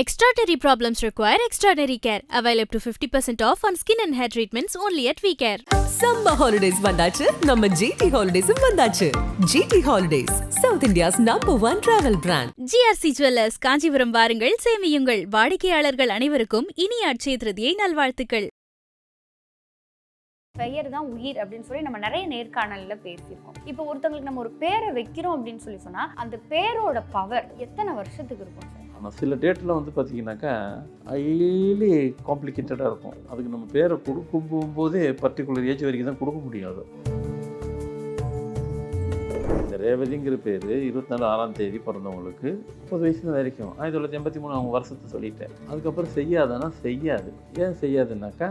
Extraordinary problems require extraordinary care. Avail up to 50% off on skin and hair treatments only at VCare. Summer holidays வந்தாச்சு. நம்ம GT ஹாலிடேஸும் வந்தாச்சு. G T holidays south India's number one travel brand GRC Jewelers Kanchipuram வாருங்கள் சேமியுங்கள். வாடிக்கையாளர்கள் அனைவருக்கும் இனிய அட்சய திருதியை நல்வாழ்த்துக்கள். பெயர் தான் உயிர் அப்படின்னு சொல்லி நம்ம நிறைய நேர்காணல்ல பேசியிருக்கோம். இப்போ ஒருத்தவங்களுக்கு நம்ம ஒரு பேரை வைக்கிறோம் அப்படின்னு சொல்லி சொன்னா அந்த பேரோட பவர் எத்தனை வருஷத்துக்கு இருக்கும் சார் ஆனால் சில டேட்டில் வந்து பார்த்தீங்கன்னாக்கா ஹைலி காம்ப்ளிகேட்டடாக இருக்கும். அதுக்கு நம்ம பேரை கொடுக்கும் போதே பர்டிகுலர் ஏஜ் வரைக்கும் தான் கொடுக்க முடியாது. இந்த ரேவதிங்கிற பேர் இருபத்தி நாலு ஆறாம் தேதி பிறந்தவங்களுக்கு முப்பது வயசு வரைக்கும். ஆயிரத்தி தொள்ளாயிரத்தி எண்பத்தி மூணு அவங்க வருஷத்தை சொல்லிட்டேன். அதுக்கப்புறம் செய்யாதனா செய்யாது. ஏன் செய்யாதுன்னாக்கா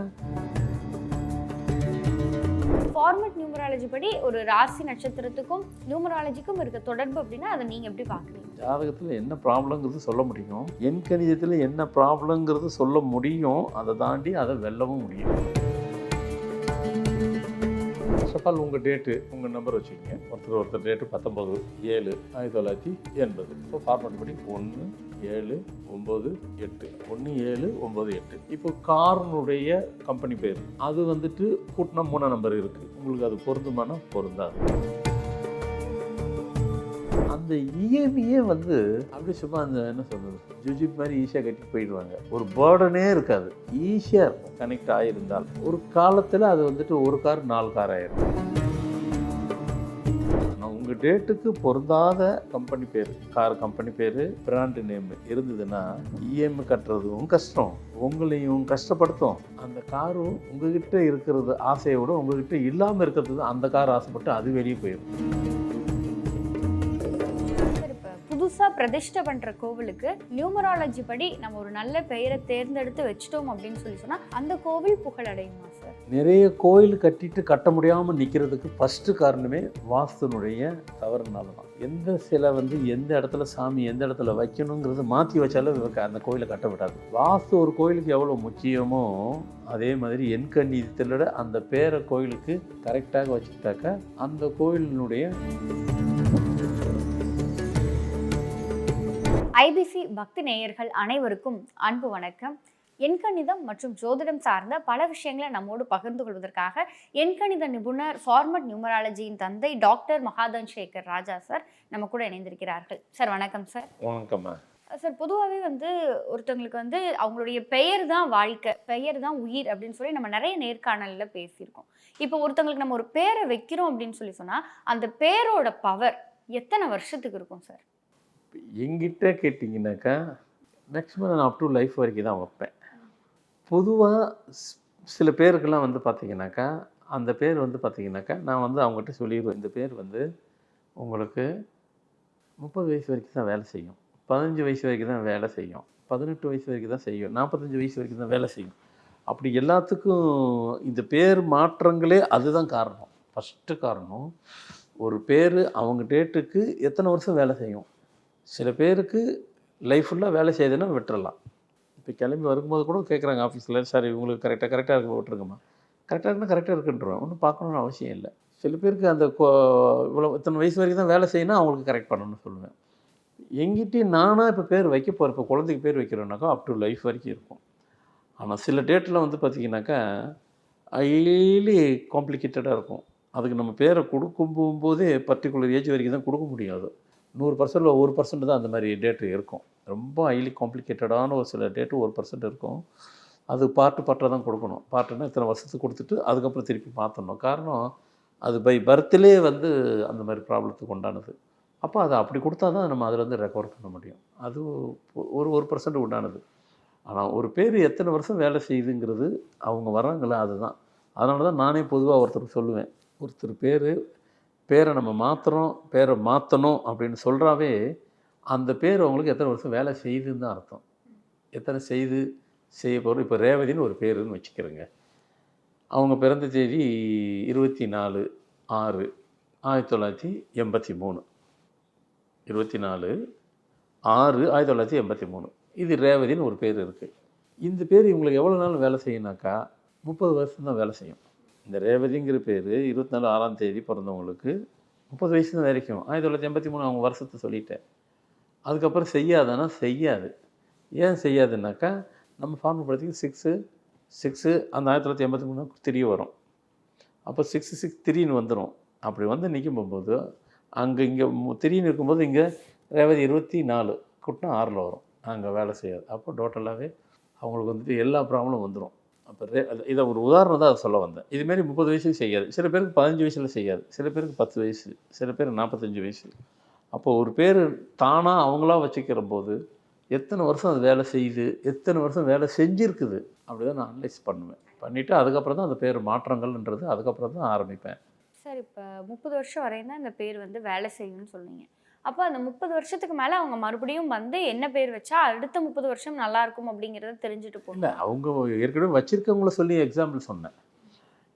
ஃபார்மட் நியூமராலஜி படி ஒரு ராசி நட்சத்திரத்துக்கும் நியூமராலஜிக்கும் இருக்க தொடர்பு அப்படின்னா அதை நீங்கள் எப்படி பார்க்குறீங்க? ஜாதகத்தில் என்ன ப்ராப்ளங்கிறது சொல்ல முடியும். என் கணிதத்தில் என்ன ப்ராப்ளங்கிறது சொல்ல முடியும். அதை தாண்டி அதை வெல்லவும் முடியும் ஃபர்ஸ்ட் ஆஃப் ஆல் உங்கள் டேட்டு உங்கள் நம்பர் வச்சுக்கோங்க. ஒருத்தர் ஒருத்தர் டேட்டு பத்தொம்பது ஏழு ஆயிரத்தி தொள்ளாயிரத்தி எண்பது. இப்போ ஃபார்மேட் படி ஒன்று ஏழு ஒம்பது எட்டு. ஒன்று ஏழு ஒம்பது எட்டு. இப்போ காரனுடைய கம்பெனி பேர். அது வந்துட்டு கூட்டினா மூணாம் நம்பர் இருக்குது உங்களுக்கு அது பொருந்துமானா பொருந்தாது. அந்த இஎம்ஐயே வந்து அப்படியே சும்மா அந்த என்ன சொல்றது ஜுஜிப் மாதிரி ஈஸியாக கட்டி போயிடுவாங்க. ஒரு பேர்டனே இருக்காது. ஈஸியாக இருக்கும். கனெக்ட் ஆகியிருந்தால் ஒரு காலத்தில் அது வந்துட்டு ஒரு கார் நாலு கார் ஆயிரும். உங்கள் டேட்டுக்கு பொருந்தாத கம்பெனி பேர் கார் கம்பெனி பேர் பிராண்டு நேம் இருந்ததுன்னா இஎம்ஐ கட்டுறதும் கஷ்டம். உங்களையும் கஷ்டப்படுத்தும். அந்த காரும் உங்ககிட்ட இருக்கிறது ஆசையை விட உங்ககிட்ட இல்லாமல் இருக்கிறது அந்த கார் ஆசைப்பட்டு அது வெளியே போயிடும் புதுசாக பிரதிஷ்டை பண்ணுற கோவிலுக்கு நியூமராலஜி படி நம்ம ஒரு நல்ல பெயரை தேர்ந்தெடுத்து வச்சுட்டோம் அப்படின்னு சொல்லி சொன்னால் அந்த கோவில் புகழடையுமா சார்? நிறைய கோயில் கட்டிட்டு கட்ட முடியாமல் நிற்கிறதுக்கு ஃபஸ்ட்டு காரணமே வாஸ்துனுடைய தவறுனால தான் எந்த சிலை வந்து எந்த இடத்துல சாமி எந்த இடத்துல வைக்கணுங்கிறது மாற்றி வச்சாலும் அந்த கோயிலை கட்ட விடாது. வாஸ்து ஒரு கோயிலுக்கு எவ்வளோ முக்கியமோ அதே மாதிரி என் கண்ணியத்தில் அந்த பேரை கோயிலுக்கு கரெக்டாக வச்சுக்கிட்டாக்க அந்த கோயிலினுடைய ஐபிசி பக்தி நேயர்கள் அனைவருக்கும் அன்பு வணக்கம். எண்கணிதம் மற்றும் ஜோதிடம் சார்ந்த பல விஷயங்களை நம்மோடு பகிர்ந்து கொள்வதற்காக எண்கணித நிபுணர் ஃபார்மட் நியூமராலஜியின் தந்தை டாக்டர் மகாதன் சேகர் ராஜா சார் நம்ம கூட இணைந்திருக்கிறார்கள். சார் வணக்கம் சார். வணக்கம்மா. சார் பொதுவாகவே வந்து ஒருத்தவங்களுக்கு வந்து அவங்களுடைய பெயர் தான் வாழ்க்கை பெயர் தான் உயிர் அப்படின்னு சொல்லி நம்ம நிறைய நேர்காணலில் பேசியிருக்கோம். இப்போ ஒருத்தவங்களுக்கு நம்ம ஒரு பேரை வைக்கிறோம் அப்படின்னு சொல்லி சொன்னால் அந்த பேரோட பவர் எத்தனை வருஷத்துக்கு இருக்கும் சார்? எங்கிட்ட கேட்டிங்கனாக்கா மேக்ஸிமம் நான் அப் டு லைஃப் வரைக்கும் தான் வைப்பேன். பொதுவாக சில பேருக்கெல்லாம் வந்து பார்த்திங்கனாக்கா அந்த பேர் வந்து பார்த்தீங்கன்னாக்கா நான் வந்து அவங்ககிட்ட சொல்லிடுவேன். இந்த பேர் வந்து உங்களுக்கு முப்பது வயசு வரைக்கும் தான் வேலை செய்யும். பதினஞ்சு வயசு வரைக்கும் தான் வேலை செய்யும். பதினெட்டு வயசு வரைக்கும் தான் செய்யும். நாற்பத்தஞ்சு வயசு வரைக்கும் தான் வேலை செய்யும். அப்படி எல்லாத்துக்கும் இந்த பேர் மாற்றங்களே அதுதான் காரணம். ஃபஸ்ட்டு காரணம் ஒரு பேர் அவங்க டேட்டுக்கு எத்தனை வருஷம் வேலை செய்யும்? சில பேருக்கு லைஃப் ஃபுல்லாக வேலை செய்யுதுன்னா விட்டுறலாம். இப்போ கிளம்பி வரும்போது கூட கேட்குறாங்க ஆஃபீஸில் சார் இவங்களுக்கு கரெக்டாக கரெக்டாக இருக்கு விட்டுருங்கம்மா. கரெக்டாக இருக்குன்னா கரெக்டாக இருக்குன்றோம். ஒன்றும் பார்க்கணுன்னு அவசியம் இல்லை. சில பேருக்கு அந்த கோ- இவ்வளோ இத்தனை வயசு வரைக்கும் தான் வேலை செய்யணும் அவங்களுக்கு கரெக்ட் பண்ணணும்னு சொல்லுவேன். எங்கிட்டயும் நானாக இப்போ பேர் வைக்க போகிறேன் இப்போ குழந்தைக்கு பேர் வைக்கிறோன்னாக்கா அப் டு லைஃப் வரைக்கும் இருக்கும். ஆனால் சில டேட்டில் வந்து பார்த்தீங்கன்னாக்கா ஹைலி காம்ப்ளிகேட்டடாக இருக்கும். அதுக்கு நம்ம பேரை கொடுக்கும் போதே பர்டிகுலர் ஏஜ் வரைக்கும் தான் கொடுக்க முடியாது. நூறு பர்சன்டில் ஒரு பர்சன்ட் தான் அந்த மாதிரி டேட்டு இருக்கும். ரொம்ப ஹைலி காம்ப்ளிகேட்டடான ஒரு சில டேட்டு ஒரு பர்சன்ட் இருக்கும். அது பார்ட்டு பார்ட்டாக தான் கொடுக்கணும். பார்ட்டுனா இத்தனை வருஷத்துக்கு கொடுத்துட்டு அதுக்கப்புறம் திருப்பி மாற்றணும் காரணம் அது பை பர்த்திலே வந்து அந்த மாதிரி ப்ராப்ளத்துக்கு உண்டானது. அப்போ அதை அப்படி கொடுத்தா தான் நம்ம அதில் வந்து ரெக்கவர் பண்ண முடியும். அது ஒரு ஒரு பர்சன்ட் உண்டானது. ஆனால் ஒரு பேர் எத்தனை வருஷம் வேலை செய்யுதுங்கிறது அவங்க வர்றாங்களே அதுதான். அதனால தான் நானே பொதுவாக ஒருத்தர் சொல்லுவேன். ஒருத்தர் பேர் பேரை நம்ம மாற்றுறோம் பேரை மாற்றணும் அப்படின்னு சொல்கிறாவே அந்த பேர் அவங்களுக்கு எத்தனை வருஷம் வேலை செய்யுதுன்னு தான் அர்த்தம். எத்தனை செய்து செய்ய போகிறோம் இப்போ ரேவதின்னு ஒரு பேருன்னு வச்சுக்கிறேங்க. அவங்க பிறந்த தேதி இருபத்தி நாலு ஆறு ஆயிரத்தி தொள்ளாயிரத்தி எண்பத்தி மூணு. இருபத்தி நாலு ஆறு ஆயிரத்தி தொள்ளாயிரத்தி எண்பத்தி மூணு. இது ரேவதின்னு ஒரு பேர் இருக்குது இந்த பேர் இவங்களுக்கு எவ்வளோ நாள் வேலை செய்யணாக்கா முப்பது வருஷம் தான் வேலை செய்யும். இந்த ரேவதிங்கிற பேர் இருபத்தி நாலு ஆறாம் தேதி பிறந்தவங்களுக்கு முப்பது வயசு தான் வரைக்கும். ஆயிரத்தி தொள்ளாயிரத்தி எண்பத்தி மூணு அவங்க வருஷத்தை சொல்லிட்டேன். அதுக்கப்புறம் செய்யாதானா செய்யாது. ஏன் செய்யாதுன்னாக்கா நம்ம ஃபார்ம் படத்துக்கு சிக்ஸு சிக்ஸு அந்த ஆயிரத்தி தொள்ளாயிரத்தி எண்பத்தி மூணு த்ரீ வரும். அப்போ சிக்ஸ் சிக்ஸ் த்ரீன்னு வந்துடும் அப்படி வந்து நிற்கும் போகும்போது அங்கே இங்கே த்ரீன்னு இருக்கும்போது இங்கே ரேவதி இருபத்தி நாலு கூட்டினா ஆறில் வரும். அங்கே வேலை செய்யாது. அப்போ டோட்டலாகவே அவங்களுக்கு வந்துட்டு எல்லா ப்ராப்ளமும் வந்துடும் அப்போ ரே அது- இதை ஒரு உதாரணம் தான் அதை சொல்ல வந்தேன். இதுமாரி முப்பது வயசுக்கு செய்யாது. சில பேருக்கு பதினஞ்சு வயசில் செய்யாது. சில பேருக்கு பத்து வயசு சில பேர் நாற்பத்தஞ்சு வயசு. அப்போ ஒரு பேர் தானாக அவங்களா வச்சுக்கிற போது எத்தனை வருஷம் அது வேலை செய்யுது எத்தனை வருஷம் வேலை செஞ்சுருக்குது அப்படி தான் நான் அனலைஸ் பண்ணுவேன். பண்ணிவிட்டு அதுக்கப்புறம் தான் அந்த பேர் மாற்றங்கள்ன்றது அதுக்கப்புறம் தான் ஆரம்பிப்பேன். சார் இப்போ முப்பது வருஷம் வரையும் தான் இந்த பேர் வந்து வேலை செய்யும்னு சொன்னீங்க. அப்போ அந்த முப்பது வருஷத்துக்கு மேலே அவங்க மறுபடியும் வந்து என்ன பேர் வச்சா அடுத்த முப்பது வருஷம் நல்லா இருக்கும் அப்படிங்கிறத தெரிஞ்சுட்டு போகல அவங்க ஏற்கனவே வச்சுருக்கவங்கள சொல்லி எக்ஸாம்பிள் சொன்னேன்.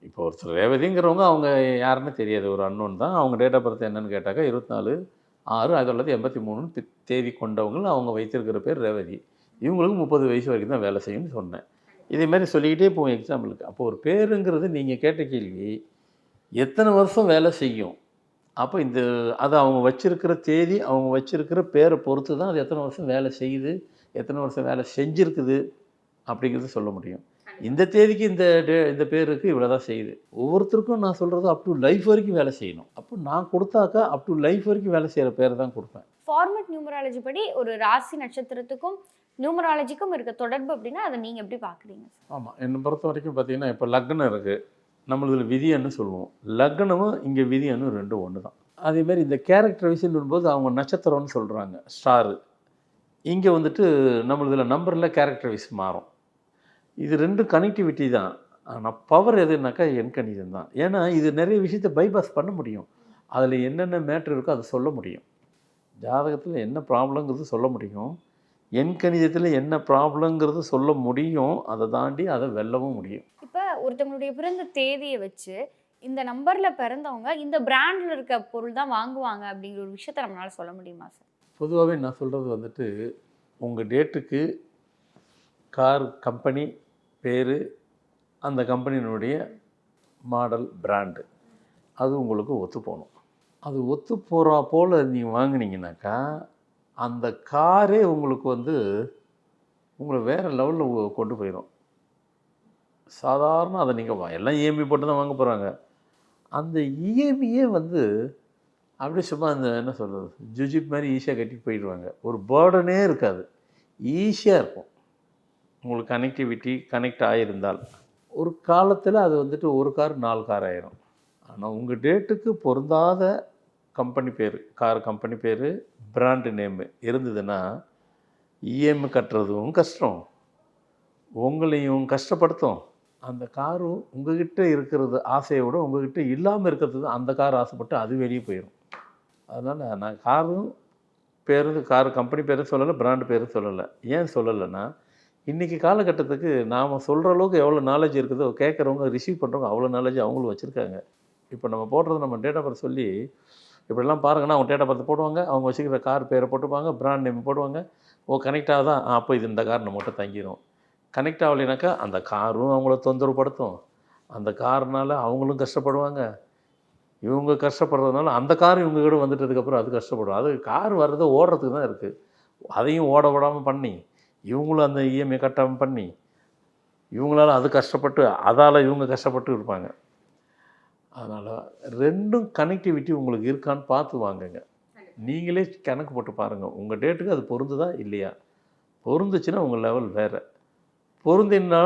இப்போ ஒருத்தர் ரேவதிங்கிறவங்க அவங்க யாருன்னு தெரியாது ஒரு அன்னோன் தான். அவங்க டேட் ஆஃப் பர்த் என்னன்னு கேட்டாக்கா இருபத்தி நாலு ஆறு ஆயிரத்தி தொள்ளாயிரத்தி எண்பத்தி மூணுன்னு தேதி கொண்டவங்க அவங்க வைத்திருக்கிற பேர் ரேவதி. இவங்களுக்கு முப்பது வயசு வரைக்கும் தான் வேலை செய்யும்னு சொன்னேன். இதே மாதிரி சொல்லிக்கிட்டே போவோம் எக்ஸாம்பிளுக்கு அப்போ ஒரு பேருங்கிறது நீங்கள் கேட்ட கேள்வி எத்தனை வருஷம் வேலை செய்யும்? அப்போ இந்த அது அவங்க வச்சிருக்கிற தேதி அவங்க வச்சிருக்கிற பேரை பொறுத்து தான் அது எத்தனை வருஷம் வேலை செய்யுது எத்தனை வருஷம் வேலை செஞ்சுருக்குது அப்படிங்கிறது சொல்ல முடியும். இந்த தேதிக்கு இந்த டே இந்த பேருக்கு இவ்வளோ தான் செய்யுது. ஒவ்வொருத்தருக்கும் நான் சொல்கிறது அப் டு லைஃப் வரைக்கும் வேலை செய்யணும். அப்போ நான் கொடுத்தாக்கா அப் டு லைஃப் வரைக்கும் வேலை செய்கிற பேரை தான் கொடுப்பேன். ஃபார்மட் நியூமராலஜி படி ஒரு ராசி நட்சத்திரத்துக்கும் நியூமராலஜிக்கும் இருக்க தொடர்பு அப்படின்னா அதை நீங்கள் எப்படி பார்க்குறீங்க? ஆமாம் என்னை பொறுத்த வரைக்கும் பார்த்தீங்கன்னா இப்போ லக்னம் இருக்குது நம்மளதில் விதியன்னு சொல்லுவோம். லக்னமும் இங்கே விதியன்னு ரெண்டும் ஒன்று தான் அதேமாரி இந்த கேரக்டர் விஷயம் வரும்போது அவங்க நட்சத்திரம்னு சொல்கிறாங்க ஸ்டாரு இங்கே வந்துட்டு நம்மளதில் நம்பரில் கேரக்டர் வைஸ் மாறும். இது ரெண்டும் கனெக்டிவிட்டி தான். ஆனால் பவர் எதுனாக்கா என் கணிதம் தான். ஏன்னா இது நிறைய விஷயத்த பைபாஸ் பண்ண முடியும். அதில் என்னென்ன மேட்ரு இருக்கோ அதை சொல்ல முடியும். ஜாதகத்தில் என்ன ப்ராப்ளங்கிறது சொல்ல முடியும். என் கணிதத்தில் என்ன ப்ராப்ளங்கிறது சொல்ல முடியும். அதை தாண்டி அதை வெல்லவும் முடியும். இப்போ ஒருத்தவங்களுடைய பிறந்த தேதியை வச்சு இந்த நம்பரில் பிறந்தவங்க இந்த பிராண்டில் இருக்க பொருள் தான் வாங்குவாங்க அப்படிங்கிற ஒரு விஷயத்த நம்மளால சொல்ல முடியுமா சார் பொதுவாகவே நான் சொல்கிறது வந்துட்டு உங்கள் டேட்டுக்கு கார் கம்பெனி பேர் அந்த கம்பெனியினுடைய மாடல் பிராண்டு அது உங்களுக்கு ஒத்து போகணும். அது ஒத்து போகிறா போல் நீங்கள் வாங்கினீங்கனாக்கா அந்த காரே உங்களுக்கு வந்து உங்களை வேறு லெவலில் கொண்டு போயிடும் சாதாரண அதை நீங்கள் எல்லாம் இஎம்ஐ போட்டு தான் வாங்க போகிறாங்க அந்த இஎம்ஐயே வந்து அப்படியே சும்மா அந்த என்ன சொல்கிறது ஜுஜிப் மாதிரி ஈஸியாக கட்டிட்டு போயிடுவாங்க. ஒரு பேர்டனே இருக்காது. ஈஸியாக இருக்கும். உங்களுக்கு கனெக்டிவிட்டி கனெக்ட் ஆகியிருந்தால் ஒரு காலத்தில் அது வந்துட்டு ஒரு கார் நாலு கார் ஆயிரும். ஆனால் உங்கள் டேட்டுக்கு பொருந்தாத கம்பெனி பேர் கார் கம்பெனி பேர் பிராண்டு நேமு இருந்ததுன்னா இஎம்ஐ கட்டுறதும் கஷ்டம். உங்களையும் கஷ்டப்படுத்தும். அந்த காரும் உங்ககிட்ட இருக்கிறது ஆசையை விட உங்ககிட்ட இல்லாமல் இருக்கிறது தான் அந்த கார் ஆசைப்பட்டு அது வெளியே போயிடும் அதனால் நான் காரும் பேருந்து கார் கம்பெனி பேரும் சொல்லலை பிராண்டு பேரும் சொல்லலை. ஏன் சொல்லலைன்னா இன்றைக்கி காலகட்டத்துக்கு நாம் சொல்கிற அளவுக்கு எவ்வளோ நாலேஜ் இருக்குதோ கேட்குறவங்க ரிசீவ் பண்ணுறவங்க அவ்வளோ நாலேஜ் அவங்களும் வச்சுருக்காங்க. இப்போ நம்ம போடுறது நம்ம டேட் ஆஃப் பர்த் சொல்லி இப்படிலாம் பாருங்கன்னா அவங்க டேட் ஆஃப் பர்த் போடுவாங்க அவங்க வச்சுக்கிற கார் பேரை போட்டுப்பாங்க பிராண்ட் நேம் போடுவாங்க. ஓ கனெக்ட் ஆகுதான் ஆ, அப்போ இது இந்த கார் நம்மகிட்ட தங்கிடும் கனெக்ட் ஆகலைனாக்கா அந்த காரும் அவங்கள தொந்தரவுப்படுத்தும் அந்த காருனால் அவங்களும் கஷ்டப்படுவாங்க. இவங்க கஷ்டப்படுறதுனால அந்த கார் இவங்க கூட வந்துட்டதுக்கப்புறம் அது கஷ்டப்படும். அது கார் வர்றது ஓடுறதுக்கு தான் இருக்குது அதையும் ஓட விடாமல் பண்ணி இவங்களும் அந்த இஎம்ஐ கட்டாமல் பண்ணி இவங்களால அது கஷ்டப்பட்டு அதால் இவங்க கஷ்டப்பட்டு இருப்பாங்க. அதனால் ரெண்டும் கனெக்டிவிட்டி உங்களுக்கு இருக்கான்னு பார்த்து வாங்குங்க. நீங்களே கணக்கு போட்டு பாருங்கள் உங்கள் டேட்டுக்கு அது பொருந்துதா இல்லையா? பொருந்துச்சுன்னா உங்கள் லெவல் வேறு. பொருந்தினா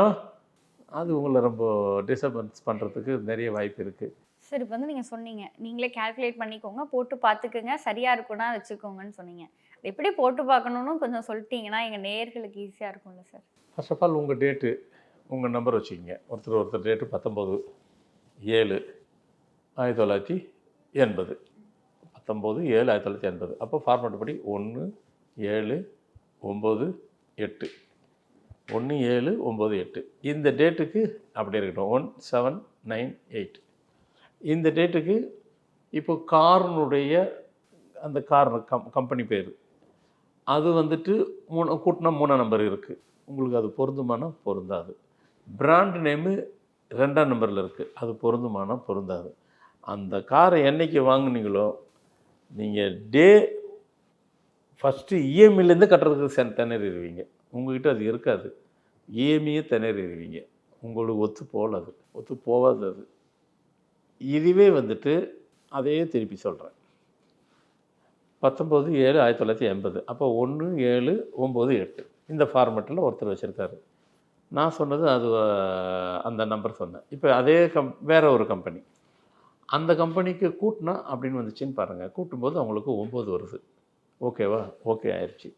அது உங்களை ரொம்ப டிஸ்டர்பன்ஸ் பண்ணுறதுக்கு நிறைய வாய்ப்பு இருக்குது சார் இப்போ வந்து நீங்கள் சொன்னீங்க. நீங்களே கால்குலேட் பண்ணிக்கோங்க போட்டு பார்த்துக்குங்க சரியாக இருக்கும்னா வச்சுக்கோங்கன்னு சொன்னீங்க. எப்படி போட்டு பார்க்கணும்னு கொஞ்சம் சொல்லிட்டீங்கன்னா எங்கள் நேயர்களுக்கு ஈஸியாக இருக்கும்ல சார். ஃபர்ஸ்ட் ஆஃப் ஆல் உங்கள் டேட்டு உங்கள் நம்பர் வச்சுக்கிங்க. ஒருத்தர் ஒருத்தர் டேட்டு பத்தொம்போது ஏழு ஆயிரத்தி தொள்ளாயிரத்தி எண்பது. பத்தொம்போது ஏழு ஆயிரத்தி தொள்ளாயிரத்தி எண்பது. அப்போ ஃபார்மேட் படி ஒன்று ஏழு ஒம்பது எட்டு. ஒன்று ஏழு ஒம்பது எட்டு. இந்த டேட்டுக்கு அப்படி இருக்கட்டும். One seven nine eight. இந்த டேட்டுக்கு இப்போ காரினுடைய அந்த கார் கம் கம்பெனி பேர். அது வந்துட்டு மூணு கூட்டினா மூணாம் நம்பர் இருக்குது உங்களுக்கு அது பொருந்துமானா பொருந்தாது. பிராண்ட் நேமு ரெண்டாம் நம்பரில் இருக்குது அது பொருந்துமானா பொருந்தாது. அந்த காரை என்றைக்கு வாங்கினீங்களோ நீங்கள் டே ஃபஸ்ட்டு இஎம்ஐலேருந்து கட்டுறதுக்கு சென் இருவீங்க உங்ககிட்ட அது இருக்காது. ஏமியே திணறிடுவீங்க. உங்களுக்கு ஒத்து போகல அது ஒத்து போகாது அது இதுவே வந்துட்டு அதையே திருப்பி சொல்கிறேன் பத்தொம்போது ஏழு ஆயிரத்தி தொள்ளாயிரத்தி எண்பது. அப்போ ஒன்று ஏழு ஒம்பது எட்டு. இந்த ஃபார்மெட்டில் ஒருத்தர் வச்சுருக்காரு. நான் சொன்னது அது அந்த நம்பர் சொன்னேன். இப்போ அதே கம் வேறு ஒரு கம்பெனி அந்த கம்பெனிக்கு கூட்டினா அப்படின்னு வந்துச்சுன்னு பாருங்கள் கூட்டும்போது அவங்களுக்கு ஒம்பது வருது. ஓகேவா? ஓகே ஆயிடுச்சு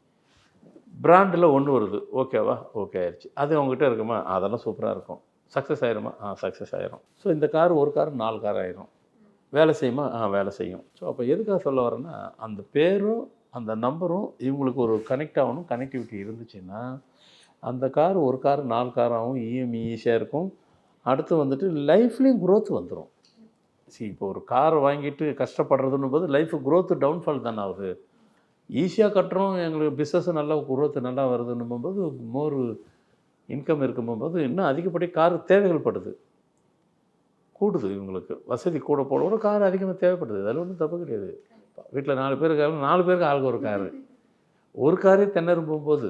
பிராண்டில் ஒன்று வருது. ஓகேவா ஓகே ஆயிடுச்சு அது அவங்ககிட்ட இருக்குமா? அதெல்லாம் சூப்பராக இருக்கும். சக்ஸஸ் ஆயிருமா? ஆ சக்ஸஸ் ஆயிரும். ஸோ இந்த கார் ஒரு கார் நாலு கார் ஆயிரும். வேலை செய்யுமா? ஆ வேலை செய்யும். ஸோ அப்போ எதுக்காக சொல்ல வரேன்னா அந்த பேரும் அந்த நம்பரும் இவங்களுக்கு ஒரு கனெக்ட் ஆகணும். கனெக்டிவிட்டி இருந்துச்சுன்னா அந்த கார் ஒரு கார் நாலு காராகவும் இஎம்ஐ ஈஸியாக இருக்கும். அடுத்து வந்துட்டு லைஃப்லேயும் க்ரோத் வந்துடும் சரி இப்போ ஒரு கார் வாங்கிட்டு கஷ்டப்படுறதுன்னு போது லைஃப் க்ரோத்து டவுன்ஃபால் தானே ஆகுது. ஈஸியாக கட்டுறோம். எங்களுக்கு பிஸ்னஸ் நல்லா growth நல்லா வருதுன்னும் போது மோர் இன்கம் இருக்கும்போது இன்னும் அதிகப்படி கார் தேவைகள் படுது கூடுது இவங்களுக்கு. வசதி கூட போட கூட கார் அதிகமாக தேவைப்படுது. அதில் ஒன்றும் தப்பு கிடையாது. வீட்டில் நாலு பேர் இருக்காங்க நாலு பேருக்கு ஆளுக்கு ஒரு காரு ஒரு காரே தென்னரும் போகும்போது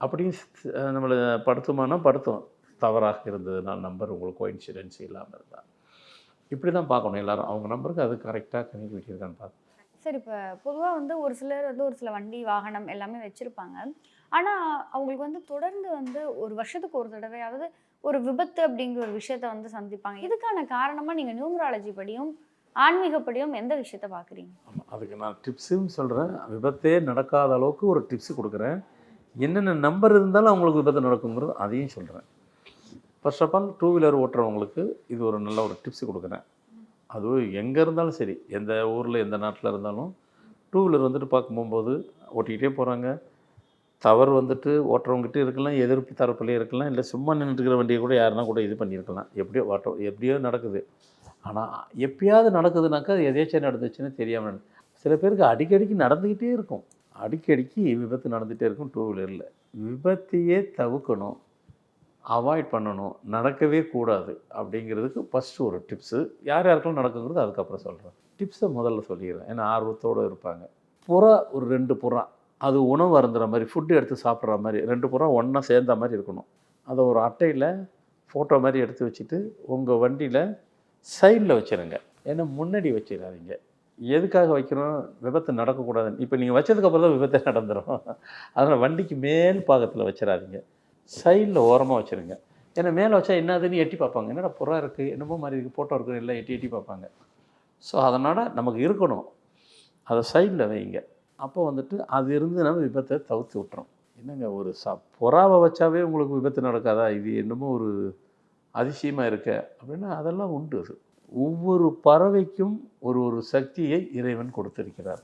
அப்படியும் நம்மளை படுத்துமானா படுத்தும். தவறாக இருந்தது நான் நம்பர் உங்களுக்கு கோயின்சிடென்ஸ் இல்லாமல் இருந்தால். இப்படி தான் பார்க்கணும் எல்லோரும். அவங்க நம்பருக்கு அது கரெக்டாக கனெக்ட் இருக்கான்னு பார்த்து. சரி இப்போ பொதுவாக வந்து ஒரு சிலர் வந்து ஒரு சில வண்டி வாகனம் எல்லாமே வச்சுருப்பாங்க. ஆனால் அவங்களுக்கு வந்து தொடர்ந்து வந்து ஒரு வருஷத்துக்கு ஒரு தடவையாவது ஒரு விபத்து அப்படிங்கிற ஒரு விஷயத்த வந்து சந்திப்பாங்க. இதுக்கான காரணமாக நீங்கள் நியூமராலஜி படியும் ஆன்மீகப்படியும் எந்த விஷயத்த பார்க்குறீங்க ஆமாம் அதுக்கு நான் டிப்ஸும் சொல்கிறேன் விபத்தே நடக்காத அளவுக்கு ஒரு டிப்ஸ் கொடுக்குறேன். என்னென்ன நம்பர் இருந்தாலும் அவங்களுக்கு விபத்து நடக்குங்கிறது அதையும் சொல்கிறேன் first of all two wheeler ஓட்டுறவங்களுக்கு இது ஒரு நல்ல ஒரு டிப்ஸ் கொடுக்குறேன். அதுவும் எங்கே இருந்தாலும் சரி எந்த ஊரில் எந்த நாட்டில் இருந்தாலும் டூ வீலர் வந்துட்டு பார்க்க போகும்போது ஓட்டிக்கிட்டே போகிறாங்க தவறு வந்துட்டு ஓட்டுறவங்ககிட்ட இருக்கலாம் எதிர்ப்பு தரப்புலேயே இருக்கலாம் இல்லை சும்மா நின்றுக்கிற வண்டியை கூட யாருன்னா கூட இது பண்ணியிருக்கலாம். எப்படியோ ஓட்டம் எப்படியோ நடக்குது. ஆனால் எப்பயாவது நடக்குதுனாக்கா அது எதேச்சும் நடந்துச்சுன்னு தெரியாமல் சில பேருக்கு அடிக்கடிக்கு நடந்துக்கிட்டே இருக்கும். அடிக்கடிக்கு விபத்து நடந்துகிட்டே இருக்கும் டூ வீலரில் விபத்தையே தவிர்க்கணும். அவாய்ட் பண்ணணும். நடக்கவே கூடாது அப்படிங்கிறதுக்கு ஃபஸ்ட்டு ஒரு டிப்ஸு யார் யாருக்கெல்லாம் நடக்குங்கிறது அதுக்கப்புறம் சொல்கிறேன் டிப்ஸை முதல்ல சொல்லிடுறேன். ஏன்னா ஆர்வத்தோடு இருப்பாங்க. புறா ஒரு ரெண்டு புறா. அது உணவு அருந்துற மாதிரி ஃபுட்டு எடுத்து சாப்பிட்ற மாதிரி ரெண்டு புறா ஒன்றா சேர்ந்த மாதிரி இருக்கணும். அதை ஒரு அட்டையில் ஃபோட்டோ மாதிரி எடுத்து வச்சுட்டு உங்கள் வண்டியில் சைடில் வச்சிருங்க. ஏன்னா முன்னாடி வச்சிடாதீங்க. எதுக்காக வைக்கிறோம்? விபத்து நடக்கக்கூடாதுன்னு. இப்போ நீங்கள் வச்சதுக்கப்புறம் தான் விபத்தை நடந்துடும் அதனால் வண்டிக்கு மேல் பாகத்தில் வச்சிடாதீங்க. சைடில் ஓரமாக வச்சுருங்க. ஏன்னா மேலே வச்சா என்னதுன்னு எட்டி பார்ப்பாங்க. என்னடா புறா இருக்குது என்னமோ மாதிரி இருக்குது ஃபோட்டோ இருக்குது எல்லாம் எட்டி எட்டி பார்ப்பாங்க. ஸோ அதனால் நமக்கு இருக்கணும். அதை சைடில் வைங்க. அப்போ வந்துட்டு அது இருந்து நம்ம விபத்தை தவிர்த்து விட்டுறோம். என்னங்க ஒரு ச புறாவை வச்சாவே உங்களுக்கு விபத்து நடக்காதா? இது என்னமோ ஒரு அதிசயமாக இருக்க. அப்படின்னா அதெல்லாம் உண்டு அது. ஒவ்வொரு பறவைக்கும் ஒரு ஒரு சக்தியை இறைவன் கொடுத்திருக்கிறார்.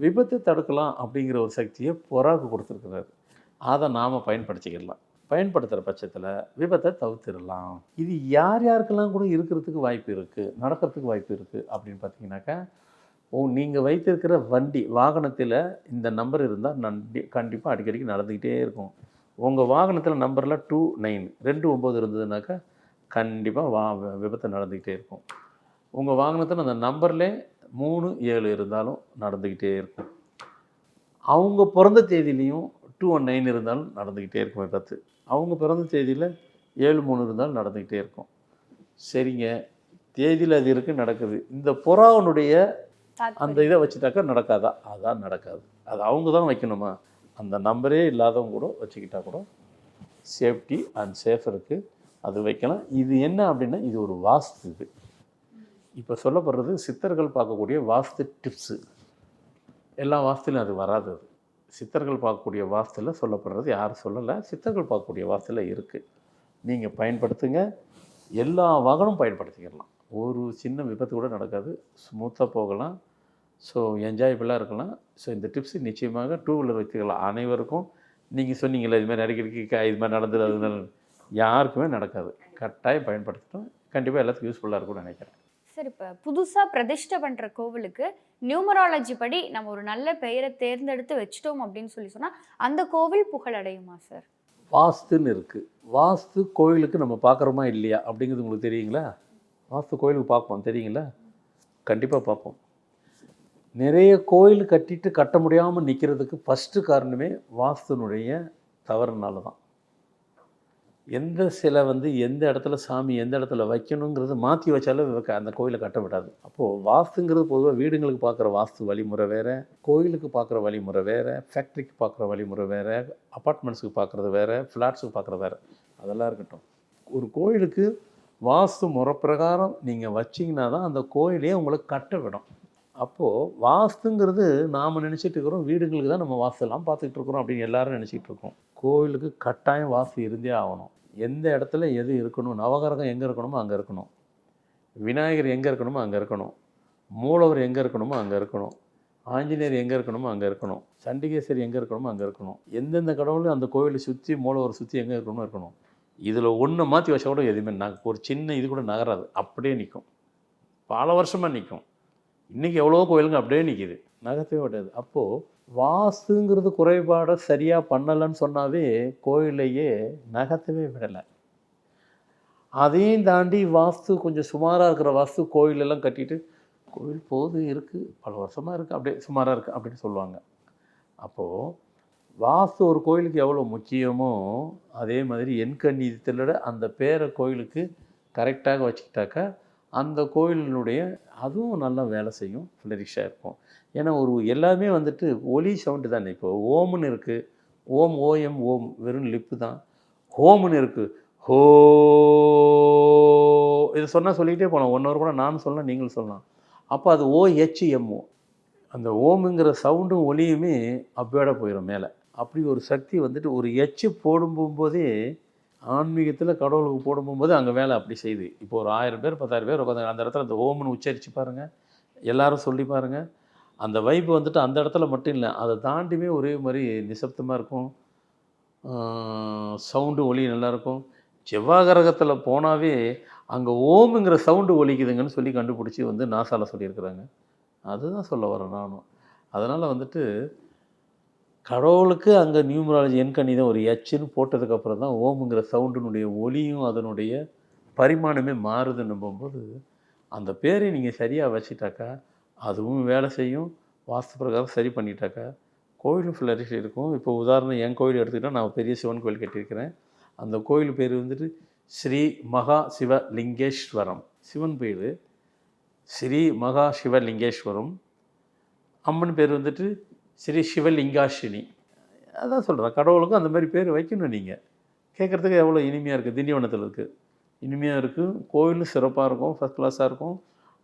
விபத்தை தடுக்கலாம் அப்படிங்கிற ஒரு சக்தியை புறாவுக்கு கொடுத்துருக்கிறார். அதை நாம் பயன்படுத்திக்கிடலாம். பயன்படுத்துகிற பட்சத்தில் விபத்தை தவிர்த்திடலாம். இது யார் யாருக்கெல்லாம் கூட இருக்கிறதுக்கு வாய்ப்பு இருக்குது நடக்கிறதுக்கு வாய்ப்பு இருக்குது அப்படின்னு பார்த்தீங்கன்னாக்கா ஓ நீங்கள் வைத்திருக்கிற வண்டி வாகனத்தில் இந்த நம்பர் இருந்தால் நண்டி கண்டிப்பாக அடிக்கடிக்கு நடந்துக்கிட்டே இருக்கும். உங்கள் வாகனத்தில் நம்பரில் டூ நைன் ரெண்டு ஒம்பது இருந்ததுனாக்கா கண்டிப்பாக வா விபத்து நடந்துக்கிட்டே இருக்கும். உங்கள் வாகனத்தில் அந்த நம்பர்லே மூணு ஏழு இருந்தாலும் நடந்துக்கிட்டே இருக்கும். அவங்க பிறந்த தேதியிலையும் டூ ஒன் நைன் இருந்தாலும் நடந்துக்கிட்டே இருக்கும் விபத்து. அவங்க பிறந்த தேதியில் ஏழு மூணு இருந்தாலும் நடந்துக்கிட்டே இருக்கும். சரிங்க. தேதியில் அது இருக்குது நடக்குது. இந்த புறாவனுடைய அந்த இதை வச்சுட்டாக்கா நடக்காதா? அதான் நடக்காது. அது அவங்க தான் வைக்கணுமா? அந்த நம்பரே இல்லாதவங்க கூட வச்சுக்கிட்டா கூட சேஃப்டி அண்ட் சேஃப் இருக்குது அது வைக்கலாம். இது என்ன அப்படின்னா இது ஒரு வாஸ்து இது. இப்போ சொல்லப்படுறது சித்தர்கள் பார்க்கக்கூடிய வாஸ்து டிப்ஸு. எல்லா வாஸ்துலையும் அது வராது அது. சித்தர்கள் பார்க்கக்கூடிய வாஸ்தில் சொல்லப்படுறது யாரும் சொல்லலை. சித்தர்கள் பார்க்கக்கூடிய வாஸ்தில் இருக்குது நீங்கள் பயன்படுத்துங்க. எல்லா வாகனம் பயன்படுத்திக்கலாம் ஒரு சின்ன விபத்து கூட நடக்காது. ஸ்மூத்தாக போகலாம். ஸோ என்ஜாயபிளாக இருக்கலாம். ஸோ இந்த டிப்ஸ் நிச்சயமாக டூ வீலர் வச்சுக்கலாம் அனைவருக்கும். நீங்கள் சொன்னீங்களே இது மாதிரி அடிக்கடிக்கு க- இது மாதிரி நடந்தது அது யாருக்குமே நடக்காது. கட்டாயம் பயன்படுத்தணும் கண்டிப்பாக எல்லாத்துக்கும் யூஸ்ஃபுல்லாக இருக்கும்னு நினைக்கிறேன். சார் இப்போ புதுசாக பிரதிஷ்டை பண்ணுற கோவிலுக்கு நியூமராலஜி படி நம்ம ஒரு நல்ல பெயரை தேர்ந்தெடுத்து வச்சிட்டோம் அப்படின்னு சொல்லி சொன்னால் அந்த கோவில் புகழடையுமா சார்? வாஸ்துன்னு இருக்குது வாஸ்து கோயிலுக்கு நம்ம பார்க்குறோமா இல்லையா அப்படிங்கிறது உங்களுக்கு தெரியுங்களா? வாஸ்து கோயிலுக்கு பார்ப்போம் தெரியுங்களா? கண்டிப்பாக பார்ப்போம் நிறைய கோயில் கட்டிட்டு கட்ட முடியாமல் நிற்கிறதுக்கு ஃபஸ்ட்டு காரணமே வாஸ்துனுடைய தவறுனால தான் எந்த சிலை வந்து எந்த இடத்துல சாமி எந்த இடத்துல வைக்கணுங்கிறது மாற்றி வச்சாலும் அந்த கோயிலை கட்ட விடாது. அப்போது வாஸ்துங்கிறது பொதுவாக வீடுங்களுக்கு பார்க்குற வாஸ்து வழிமுறை வேறு கோயிலுக்கு பார்க்குற வழிமுறை வேறு ஃபேக்ட்ரிக்கு பார்க்குற வழிமுறை வேறு அப்பார்ட்மெண்ட்ஸுக்கு பார்க்குறது வேறு ஃப்ளாட்ஸுக்கு பார்க்குறது வேறு. அதெல்லாம் இருக்கட்டும். ஒரு கோயிலுக்கு வாஸ்து முறப்பிரகாரம் நீங்கள் வச்சிங்கன்னா தான் அந்த கோயிலே உங்களுக்கு கட்ட விடும். அப்போது வாஸ்துங்கிறது நாம் நினச்சிட்டு இருக்கிறோம் வீடுங்களுக்கு தான் நம்ம வாஸ்துலாம் பார்த்துக்கிட்டு இருக்கிறோம் அப்படின்னு எல்லாரும் நினச்சிட்டு இருக்கோம். கோயிலுக்கு கட்டாயம் வாஸ்து இருந்தே ஆகணும். எந்த இடத்துல எது இருக்கணும் நவகிரகம் எங்கே இருக்கணுமோ அங்கே இருக்கணும். விநாயகர் எங்கே இருக்கணுமோ அங்கே இருக்கணும். மூலவர் எங்கே இருக்கணுமோ அங்கே இருக்கணும். ஆஞ்சநேயர் எங்கே இருக்கணுமோ அங்கே இருக்கணும். சண்டிகேஸ்வரி எங்கே இருக்கணுமோ அங்கே இருக்கணும். எந்தெந்த கடவுளும் அந்த கோயிலை சுற்றி மூலவர் சுற்றி எங்கே இருக்கணுமோ இருக்கணும். இதில் ஒன்று மாற்றி வச்சா கூட எதுவுமே நாங்கள் ஒரு சின்ன இது கூட நகராது. அப்படியே நிற்கும் பல வருஷமாக நிற்கும் இன்றைக்கி எவ்வளோ கோயிலுங்க அப்படியே நிற்கிது நகர்த்தவே விடாது அப்போது வாஸ்துங்கிறது குறைபாடை சரியாக பண்ணலைன்னு சொன்னாவே கோயிலையே நகர்த்தவே விடலை. அதையும் தாண்டி வாஸ்து கொஞ்சம் சுமாராக இருக்கிற வாஸ்து கோயிலெல்லாம் கட்டிட்டு கோயில் போது இருக்குது பல வருஷமாக இருக்குது அப்படியே சுமாராக இருக்குது அப்படின்னு சொல்லுவாங்க. அப்போது வாஸ்து ஒரு கோயிலுக்கு எவ்வளோ முக்கியமோ அதே மாதிரி எண்கண்ணீதத்திலோட அந்த பேரை கோயிலுக்கு கரெக்டாக வச்சுக்கிட்டாக்கா அந்த கோயிலினுடைய அதுவும் நல்லா வேலை செய்யும் ஃப்ளரிஷாக இருக்கும். ஏன்னா ஒரு எல்லாமே வந்துட்டு ஒலி சவுண்டு தானே. இப்போ ஓம்னு இருக்குது ஓம் ஓஎம் ஓம் வெறும் லிப்பு தான். ஹோம்னு இருக்குது ஹோ இது சொன்னால் சொல்லிக்கிட்டே போகலாம் ஒன் ஹவர் கூட நானும் சொல்லலாம் நீங்களும் சொல்லலாம். அப்போ அது ஓஹெச்எம்ஓ அந்த ஓமுங்கிற சவுண்டும் ஒலியுமே அவ்வேட போயிடும் மேலே. அப்படி ஒரு சக்தி வந்துட்டு ஒரு எச்சு போடும்போதே ஆன்மீகத்தில் கடவுளுக்கு போடும் போது அங்கே வேலை அப்படி செய்யுது இப்போ ஒரு ஆயிரம் பேர் பத்தாயிரம் பேர் உட்காந்து அந்த இடத்துல அந்த ஓம்னு உச்சரித்து பாருங்கள் எல்லாரும் சொல்லி பாருங்கள் அந்த வைப்பு வந்துட்டு அந்த இடத்துல மட்டும் இல்லை. அதை தாண்டியுமே ஒரே மாதிரி நிசப்தமாக இருக்கும். சவுண்டு ஒலி நல்லாயிருக்கும் செவ்வாய் கிரகத்தில் போனாவே அங்கே ஓமுங்கிற சவுண்டு ஒலிக்குதுங்கன்னு சொல்லி கண்டுபிடிச்சி வந்து நாசாவில் சொல்லியிருக்கிறாங்க. அதுதான் சொல்ல வரேன் நானும். அதனால் வந்துட்டு கடவுளுக்கு அங்கே நியூமராலஜி எண்கணிதம் ஒரு எச்சுன்னு போட்டதுக்கப்புறம் தான் ஓமுங்கிற சவுண்டினுடைய ஒலியும் அதனுடைய பரிமாணமே மாறுதுன்னு போகும்போது அந்த பேரை நீங்கள் சரியாக வச்சிட்டாக்கா அதுவும் வேலை செய்யும். வாஸ்து பிரகாரம் சரி பண்ணிட்டாக்கா கோயில் ஃப்ளரிஷ் இருக்கும். இப்போ உதாரணம் என் கோயில் எடுத்துக்கிட்டால் நான் பெரிய சிவன் கோயில் கட்டியிருக்கிறேன். அந்த கோயில் பேர் வந்துட்டு ஸ்ரீ மகா சிவ லிங்கேஸ்வரம். சிவன் பேர் ஸ்ரீ மகா சிவலிங்கேஸ்வரம் அம்மன் பேர் வந்துட்டு ஸ்ரீ சிவலிங்காஷினி அதான் சொல்கிறேன் கடவுளுக்கும் அந்த மாதிரி பேர் வைக்கணும் நீங்கள் கேட்குறதுக்கு எவ்வளோ இனிமையாக இருக்குது திண்டிவனத்தில் இருக்குது இனிமையாக இருக்கும் கோயிலும் சிறப்பாக இருக்கும் ஃபஸ்ட் கிளாஸாக இருக்கும்.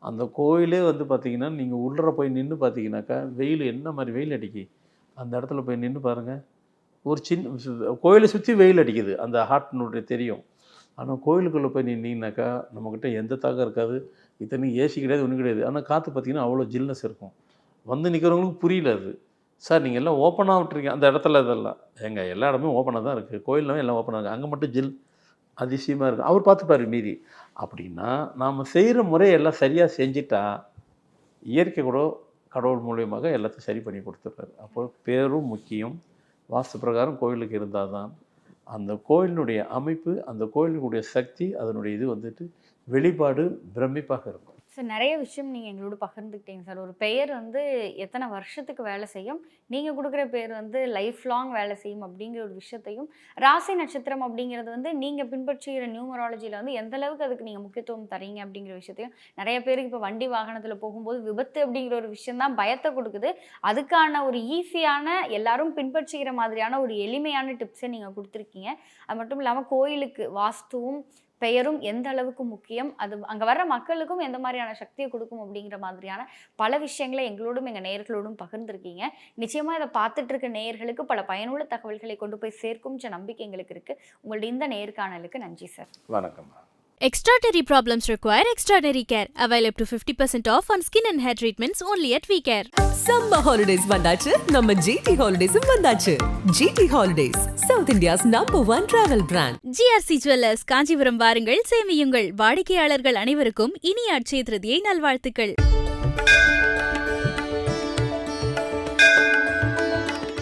அந்த கோயிலே வந்து பார்த்திங்கன்னா நீங்கள் உள்ளே போய் நின்று பார்த்தீங்கன்னாக்கா வெயில் என்ன மாதிரி வெயில் அடிக்கி? அந்த இடத்துல போய் நின்று பாருங்கள் ஒரு சின்ன கோயிலை சுற்றி வெயில் அடிக்குது. அந்த ஹார்ட்னுடைய தெரியும். ஆனால் கோயிலுக்குள்ளே போய் நின்னீங்கனாக்கா நம்மக்கிட்ட எந்த தாக்கம் இருக்காது. இத்தனை ஏசி கிடையாது ஒன்றும் கிடையாது. ஆனால் காற்று பார்த்தீங்கன்னா அவ்வளோ ஜில்னஸ் இருக்கும். வந்து நிற்கிறவங்களுக்கு புரியல அது. சார் நீங்கள் எல்லாம் ஓப்பனாக விட்டுருக்கீங்க. அந்த இடத்துல இதெல்லாம். எங்கள் எல்லா இடமும் ஓப்பனாக தான் இருக்குது கோயிலும் எல்லாம் ஓப்பனாக இருக்குது அங்கே மட்டும் ஜில் அதிசயமாக இருக்குது அவர் பார்த்துப்பாரு மீறி அப்படின்னா நாம் செய்கிற முறையெல்லாம் சரியாக செஞ்சிட்டா இயற்கை கூட கடவுள் மூலியமாக எல்லாத்தையும் சரி பண்ணி கொடுத்துட்றாரு. அப்போ பேரும் முக்கியம். வாஸ்து பிரகாரம் கோயிலுக்கு இருந்தால் தான் அந்த கோயிலினுடைய அமைப்பு அந்த கோயிலுடைய சக்தி அதனுடைய இது வந்துட்டு வெளிப்பாடு பிரமிப்பாக இருக்கும். சார் நிறைய விஷயம் நீங்கள் எங்களோட பகிர்ந்துக்கிட்டீங்க சார். ஒரு பெயர் வந்து எத்தனை வருஷத்துக்கு வேலை செய்யும்? நீங்கள் கொடுக்குற பேர் வந்து லைஃப் லாங் வேலை செய்யும் அப்படிங்கிற ஒரு விஷயத்தையும் ராசி நட்சத்திரம் அப்படிங்கிறது வந்து நீங்கள் பின்பற்றுகிற நியூமராலஜியில் வந்து எந்த அளவுக்கு அதுக்கு நீங்கள் முக்கியத்துவம் தரீங்க அப்படிங்கிற விஷயத்தையும் நிறைய பேருக்கு இப்போ வண்டி வாகனத்தில் போகும்போது விபத்து அப்படிங்கிற ஒரு விஷயந்தான் பயத்தை கொடுக்குது. அதுக்கான ஒரு ஈஸியான எல்லாரும் பின்பற்றுகிற மாதிரியான ஒரு எளிமையான டிப்ஸை நீங்கள் கொடுத்துருக்கீங்க. அது மட்டும் இல்லாமல் கோயிலுக்கு வாஸ்துவும் பெயரும் எந்த அளவுக்கு முக்கியம் அது அங்கே வர்ற மக்களுக்கும் எந்த மாதிரியான சக்தியை கொடுக்கும் அப்படிங்கிற மாதிரியான பல விஷயங்களை எங்களோடும் எங்கள் நேயர்களோடும் பகிர்ந்துருக்கீங்க. நிச்சயமாக இதை பார்த்துட்டு இருக்க நேயர்களுக்கு பல பயனுள்ள தகவல்களை கொண்டு போய் சேர்க்கும் நம்பிக்கை எங்களுக்கு இருக்குது உங்களுடைய இந்த நேர்காணலுக்கு நன்றி சார். வணக்கம். Extraordinary problems require extraordinary care. Avail up to 50% off on skin and hair treatments only at VCare. Summer holidays வந்தாச்சு நம்ம ஜிடி ஹாலிடேஸும் வந்தாச்சு GT holidays south India's number one travel brand GRC jewellers Kanchipuram வாருங்கள் சேமியுங்கள் வாடிக்கையாளர்கள் அனைவருக்கும் இனிய அட்சய திருதியை நல்வாழ்த்துக்கள்